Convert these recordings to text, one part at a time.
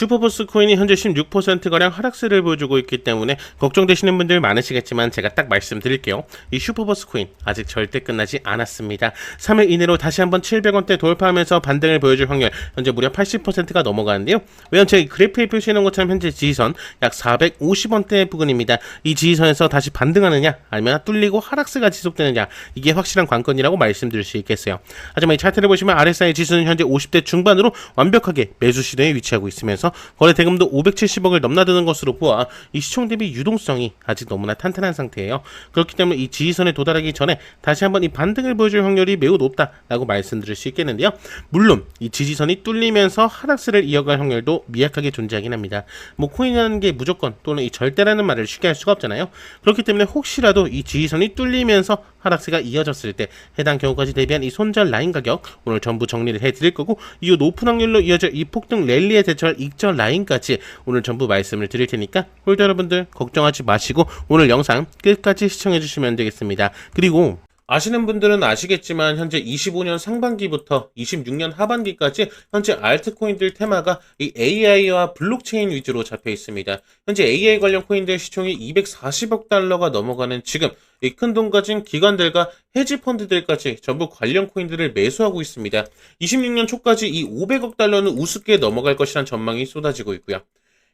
슈퍼버스 코인이 현재 16%가량 하락세를 보여주고 있기 때문에 걱정되시는 분들 많으시겠지만 제가 딱 말씀드릴게요. 이 슈퍼버스 코인 아직 절대 끝나지 않았습니다. 3일 이내로 다시 한번 700원대 돌파하면서 반등을 보여줄 확률 현재 무려 80%가 넘어가는데요. 왜냐면 제 그래프에 표시해놓은 것처럼 현재 지지선 약 450원대 부근입니다. 이 지지선에서 다시 반등하느냐 아니면 뚫리고 하락세가 지속되느냐 이게 확실한 관건이라고 말씀드릴 수 있겠어요. 하지만 이 차트를 보시면 RSI 지수는 현재 50대 중반으로 완벽하게 매수 시도에 위치하고 있으면서 거래 대금도 570억을 넘나드는 것으로 보아 이 시총 대비 유동성이 아직 너무나 탄탄한 상태예요. 그렇기 때문에 이 지지선에 도달하기 전에 다시 한번 이 반등을 보여줄 확률이 매우 높다라고 말씀드릴 수 있겠는데요. 물론 이 지지선이 뚫리면서 하락세를 이어갈 확률도 미약하게 존재하긴 합니다. 뭐 코인이라는 게 무조건 또는 이 절대라는 말을 쉽게 할 수가 없잖아요. 그렇기 때문에 혹시라도 이 지지선이 뚫리면서 하락세가 이어졌을 때 해당 경우까지 대비한 이 손절 라인 가격 오늘 전부 정리를 해드릴 거고 이후 높은 확률로 이어질 이 폭등 랠리에 대처할 익절 라인까지 오늘 전부 말씀을 드릴 테니까 홀더 여러분들 걱정하지 마시고 오늘 영상 끝까지 시청해 주시면 되겠습니다. 그리고 아시는 분들은 아시겠지만 현재 25년 상반기부터 26년 하반기까지 현재 알트코인들 테마가 이 AI와 블록체인 위주로 잡혀 있습니다. 현재 AI 관련 코인들 시총이 240억 달러가 넘어가는 지금 이 큰 돈 가진 기관들과 헤지 펀드들까지 전부 관련 코인들을 매수하고 있습니다. 26년 초까지 이 500억 달러는 우습게 넘어갈 것이란 전망이 쏟아지고 있고요.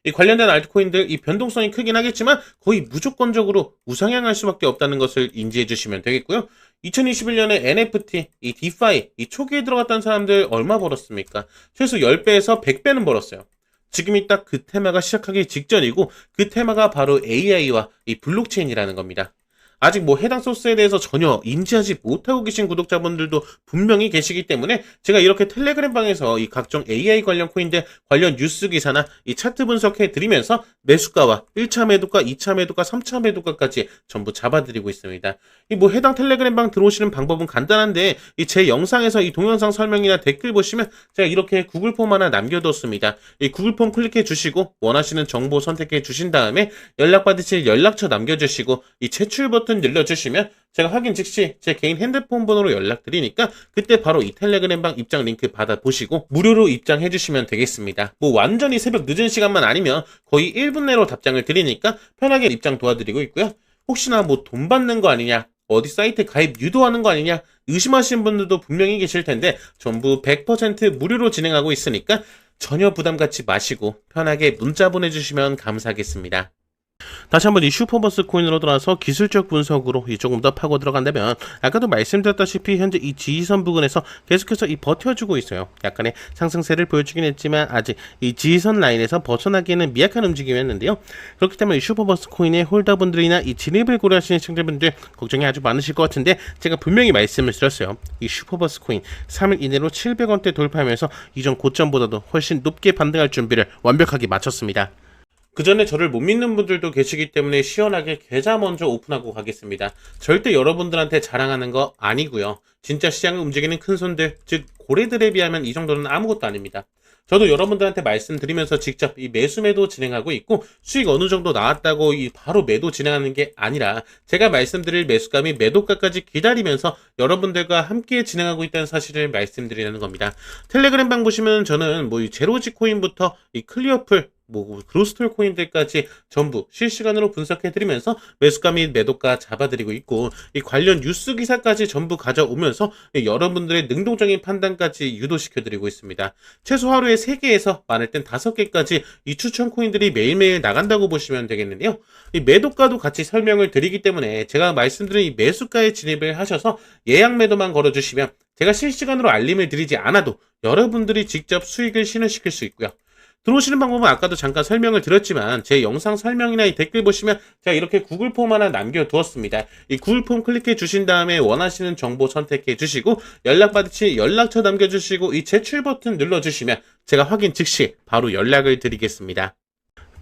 이 관련된 알트코인들 이 변동성이 크긴 하겠지만 거의 무조건적으로 우상향할 수밖에 없다는 것을 인지해 주시면 되겠고요. 2021년에 NFT, 이 디파이, 이 초기에 들어갔던 사람들 얼마 벌었습니까? 최소 10배에서 100배는 벌었어요. 지금이 딱 그 테마가 시작하기 직전이고 그 테마가 바로 AI와 이 블록체인이라는 겁니다. 아직 뭐 해당 소스에 대해서 전혀 인지하지 못하고 계신 구독자분들도 분명히 계시기 때문에 제가 이렇게 텔레그램 방에서 이 각종 AI 관련 코인들 관련 뉴스 기사나 이 차트 분석해 드리면서 매수가와 1차 매도가, 2차 매도가, 3차 매도가까지 전부 잡아드리고 있습니다. 이 뭐 해당 텔레그램 방 들어오시는 방법은 간단한데 이 제 영상에서 이 동영상 설명이나 댓글 보시면 제가 이렇게 구글 폼 하나 남겨뒀습니다. 이 구글 폼 클릭해 주시고 원하시는 정보 선택해 주신 다음에 연락 받으실 연락처 남겨주시고 이 제출 버튼 눌러주시면 제가 확인 즉시 제 개인 핸드폰 번호로 연락드리니까 그때 바로 이 텔레그램 방 입장 링크 받아 보시고 무료로 입장해 주시면 되겠습니다. 뭐 완전히 새벽 늦은 시간만 아니면 거의 1분 내로 답장을 드리니까 편하게 입장 도와드리고 있고요. 혹시나 뭐 돈 받는 거 아니냐 어디 사이트 가입 유도하는 거 아니냐 의심하시는 분들도 분명히 계실 텐데 전부 100% 무료로 진행하고 있으니까 전혀 부담 갖지 마시고 편하게 문자 보내주시면 감사하겠습니다. 다시 한번 이 슈퍼버스 코인으로 돌아서 기술적 분석으로 이 조금 더 파고 들어간다면 아까도 말씀드렸다시피 현재 이 지지선 부근에서 계속해서 이 버텨주고 있어요. 약간의 상승세를 보여주긴 했지만 아직 이 지지선 라인에서 벗어나기에는 미약한 움직임이었는데요. 그렇기 때문에 이 슈퍼버스 코인의 홀더분들이나 이 진입을 고려하시는 시청자분들 걱정이 아주 많으실 것 같은데 제가 분명히 말씀을 드렸어요. 이 슈퍼버스 코인 3일 이내로 700원대 돌파하면서 이전 고점보다도 훨씬 높게 반등할 준비를 완벽하게 마쳤습니다. 그 전에 저를 못 믿는 분들도 계시기 때문에 시원하게 계좌 먼저 오픈하고 가겠습니다. 절대 여러분들한테 자랑하는 거 아니고요. 진짜 시장을 움직이는 큰 손들, 즉 고래들에 비하면 이 정도는 아무것도 아닙니다. 저도 여러분들한테 말씀드리면서 직접 이 매수 매도 진행하고 있고 수익 어느 정도 나왔다고 이 바로 매도 진행하는 게 아니라 제가 말씀드릴 매수감이 매도가까지 기다리면서 여러분들과 함께 진행하고 있다는 사실을 말씀드리는 겁니다. 텔레그램 방 보시면 저는 뭐 이 제로지 코인부터 이 클리어풀 뭐 그로스톨 코인들까지 전부 실시간으로 분석해 드리면서 매수가 및 매도가 잡아드리고 있고 이 관련 뉴스 기사까지 전부 가져오면서 이 여러분들의 능동적인 판단까지 유도시켜 드리고 있습니다. 최소 하루에 3개에서 많을 땐 5개까지 이 추천 코인들이 매일매일 나간다고 보시면 되겠는데요. 이 매도가도 같이 설명을 드리기 때문에 제가 말씀드린 이 매수가에 진입을 하셔서 예약 매도만 걸어 주시면 제가 실시간으로 알림을 드리지 않아도 여러분들이 직접 수익을 실현시킬 수 있고요. 들어오시는 방법은 아까도 잠깐 설명을 드렸지만 제 영상 설명이나 이 댓글 보시면 제가 이렇게 구글 폼 하나 남겨두었습니다. 이 구글 폼 클릭해 주신 다음에 원하시는 정보 선택해 주시고 연락 받으실 연락처 남겨주시고 이 제출 버튼 눌러주시면 제가 확인 즉시 바로 연락을 드리겠습니다.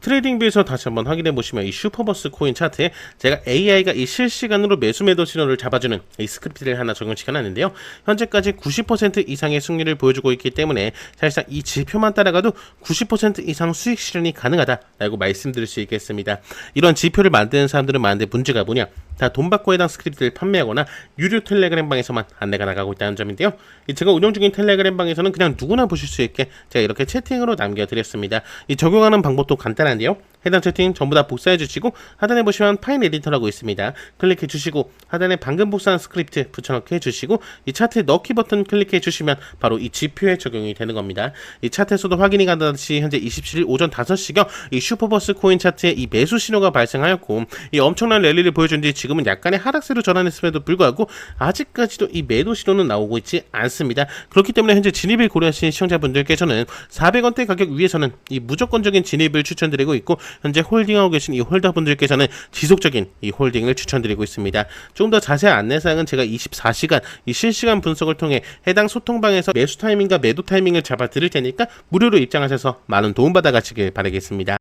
트레이딩 뷰에서 다시 한번 확인해 보시면 이 슈퍼버스 코인 차트에 제가 AI가 이 실시간으로 매수 매도 신호를 잡아주는 이 스크립트를 하나 적용시켜 놨는데요. 현재까지 90% 이상의 승률을 보여주고 있기 때문에 사실상 이 지표만 따라가도 90% 이상 수익 실현이 가능하다라고 말씀드릴 수 있겠습니다. 이런 지표를 만드는 사람들은 많은데 문제가 뭐냐? 다 돈 받고 해당 스크립트를 판매하거나 유료 텔레그램 방에서만 안내가 나가고 있다는 점인데요. 이 제가 운영 중인 텔레그램 방에서는 그냥 누구나 보실 수 있게 제가 이렇게 채팅으로 남겨드렸습니다. 이 적용하는 방법도 간단한데요. 해당 채팅 전부 다 복사해 주시고 하단에 보시면 파일 에디터라고 있습니다. 클릭해 주시고 하단에 방금 복사한 스크립트 붙여넣기 해 주시고 이 차트에 넣기 버튼 클릭해 주시면 바로 이 지표에 적용이 되는 겁니다. 이 차트에서도 확인이 가능하듯이 현재 27일 오전 5시경 이 슈퍼버스 코인 차트에 이 매수 신호가 발생하였고 이 엄청난 랠리를 보여준 뒤 지금은 약간의 하락세로 전환했음에도 불구하고 아직까지도 이 매도 신호는 나오고 있지 않습니다. 그렇기 때문에 현재 진입을 고려하신 시청자분들께서는 400원대 가격 위에서는 이 무조건적인 진입을 추천드리고 있고 현재 홀딩하고 계신 이 홀더분들께서는 지속적인 이 홀딩을 추천드리고 있습니다. 조금 더 자세한 안내사항은 제가 24시간 이 실시간 분석을 통해 해당 소통방에서 매수 타이밍과 매도 타이밍을 잡아 드릴 테니까 무료로 입장하셔서 많은 도움 받아 가시길 바라겠습니다.